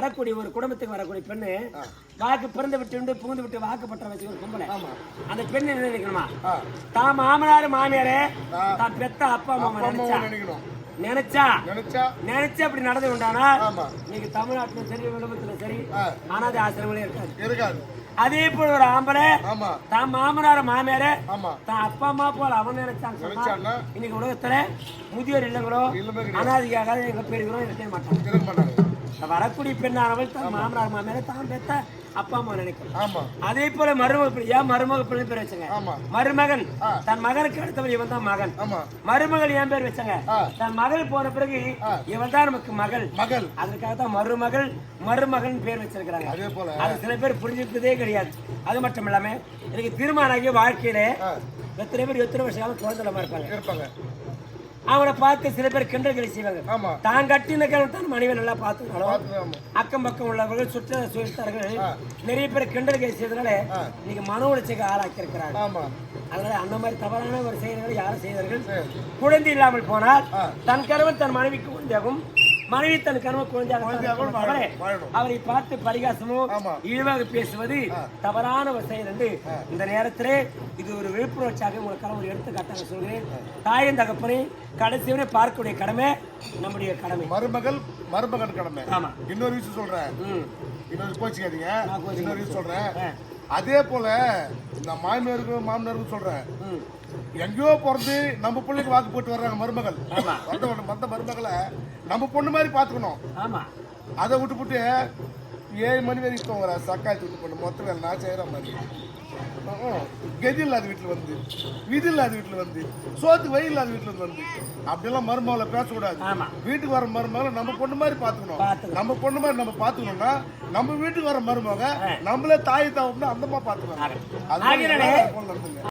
வரக்கூடிய ஒரு குடும்பத்துக்கு வரக்கூடிய பெண்ணு வாக்கு பிறந்து விட்டு உண்டு புகுந்து விட்டு வாக்குப்பட்ட வச்சு ஒரு கும்பலை ஆமா. அந்த பெண்ணு என்ன நினைக்கணுமா. தான் மாமனாரு மாமியாரு. தான் பெத்த அப்பா அம்மா நினைச்சா? நினைச்சா? நினைச்சா? அப்படி நடந்து உண்டானா இன்னைக்கு தமிழ்நாட்டுல சரி விளம்பரத்துல சரி. அனாதை ஆசிரமங்களே இருக்காது. இருக்காது. அதே போல ஒரு ஆம்பளை ஆமா. தான் மாமனார மாமியாரு தான் அப்பா அம்மா போல அவன் நினைச்சான்னா இன்னைக்கு உலகத்துல முதியோர் இல்லங்களோ அனாதிக்காக எங்க பேருக்கிறோம் இருக்க மாட்டாங்க. வரக்கூடிய பெண்ணானவள் தன் மாமனார் மாமியார தான் பெத்த அப்பா அம்மா நினைக்கும். ஆமா. அதே போல மருமக ஏன் மருமக பிள்ளை பேர் வச்சுங்க? மருமகன். தன் மகனுக்கு அடுத்தவன் இவன் தான் மகன். ஆமா. மருமகள் ஏன் பேர் வச்சாங்க. தன் மகள் போன பிறகு. இவன் தான் நமக்கு மகள். மகள். அதற்காக தான் மருமகள் மருமகன் பேர் வச்சிருக்கிறாங்க. அதே போல. அது சில பேர் புரிஞ்சுக்கிட்டதே கிடையாது. அது மட்டும் இல்லாம எனக்கு திருமணம் ஆகிய வாழ்க்கையில எத்தனை பேர் எத்தனை வருஷம் குழந்தை இருப்பாங்க. அவனை பார்த்து சில பேர் கிண்டல் கேலி செய்வாங்க தான் கட்டின கிழமை தான் மனைவி நல்லா பார்த்துக்கணும் அக்கம் பக்கம் உள்ளவர்கள் சுற்ற சுழித்தார்கள். ஆ. நிறைய பேர் கிண்டல் செய்ததுனால ஆ. இன்னைக்கு மன உளைச்சலுக்கு ஆளாக்கி இருக்கிறாங்க ஆமா. அதனால அந்த மாதிரி தவறான ஒரு செயல்களை யாரும் செய்தார்கள் குழந்தை இல்லாமல் போனால். தன் கணவன் தன் மனைவிக்கு குழந்தையாகும் மனைவி தன் கணவன் குழந்தையாக. அவரை பார்த்து பரிகாசமோ ஆமா. இழிவாக பேசுவது தவறான செயல் என்று இந்த நேரத்திலே இது ஒரு விழிப்புணர்ச்சியாக உங்களுக்கு ஒரு எடுத்துக்காட்டாக சொல்கிறேன். தாயின் தகப்பனை கடைசி வரை பார்க்கக்கூடிய கடமை நம்முடைய கடமை. மருமகள் மருமகன் கடமை. ஆமா. இன்னொரு விஷயம் சொல்றேன். இன்னொரு கோச்சிக்காதீங்க. இன்னொரு விஷயம் சொல்றேன். அதே போல இந்த மாமியாருக்கும் மாமனாருக்கும் சொல்றேன். எங்கேயோ பிறந்து நம்ம பிள்ளைக்கு வாக்கு போட்டு வர்றாங்க மருமகள். மத்த மருமகளை நம்ம பொண்ணு மாதிரி பாத்துக்கணும் அதை விட்டு விட்டு ஏழு மணி வரைக்கும் தூங்குற. சக்காய் தூட்டு பண்ணு மொத்த வேலை நான் செய்யற மாதிரி. கதி இல்லாத வீட்டுல வந்து விதி இல்லாத வீட்டுல வந்து சோத்துக்கு வழி இல்லாத வீட்டுல வந்து. அப்படியெல்லாம் மருமகளை பேசக்கூடாது. வீட்டுக்கு வர மருமகளை நம்ம பொண்ணு மாதிரி பாத்துக்கணும் பார்த்துக்கணும். நம்ம பொண்ணு மாதிரி நம்ம பாத்துக்கணும்னா நம்ம வீட்டுக்கு வர மருமக நம்மளே தாய் தாவம்னா அந்த மாதிரி பாத்துக்கணும் ஆகட்டும். அது